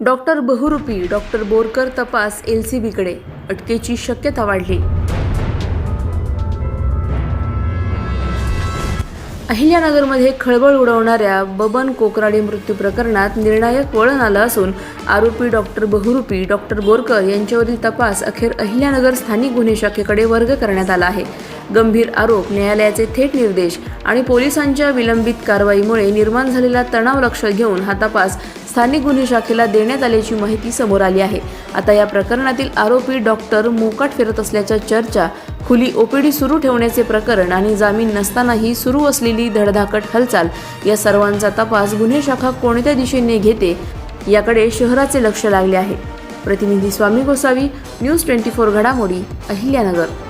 Doctor बहुरूपी doctor Borkar तपास L C बीकडे अटकेची शक्यता वाढली. अहिल्यानगरमध्ये खळबळ उडवणाऱ्या बबन कोकराडे मृत्यू प्रकरणात निर्णायक वळण आलं असून आरोपी डॉक्टर बहुरूपी डॉक्टर बोरकर यांच्यावरील तपास अखेर अहिल्यानगर स्थानिक गुन्हे शाखेकडे वर्ग करण्यात आला आहे. गंभीर आरोप न्यायालयाचे थेट निर्देश आणि पोलिसांच्या विलंबित कारवाईमुळे निर्माण झालेला तणाव लक्षात घेऊन हा तपास स्थानिक गुन्हे शाखेला देण्यात आल्याची माहिती समोर आली आहे. आता या प्रकरणातील आरोपी डॉक्टर मोकाट फिरत असल्याच्या चर्चा खुली ओपीडी सुरू ठेवण्याचे प्रकरण आणि जामीन नसतानाही सुरू असलेली धडधाकट हालचाल या सर्वांचा तपास गुन्हे शाखा कोणत्या दिशेने घेते याकडे शहराचे लक्ष लागले आहे. प्रतिनिधी Swami Gosavi news twenty four घडामोडी अहिल्यानगर.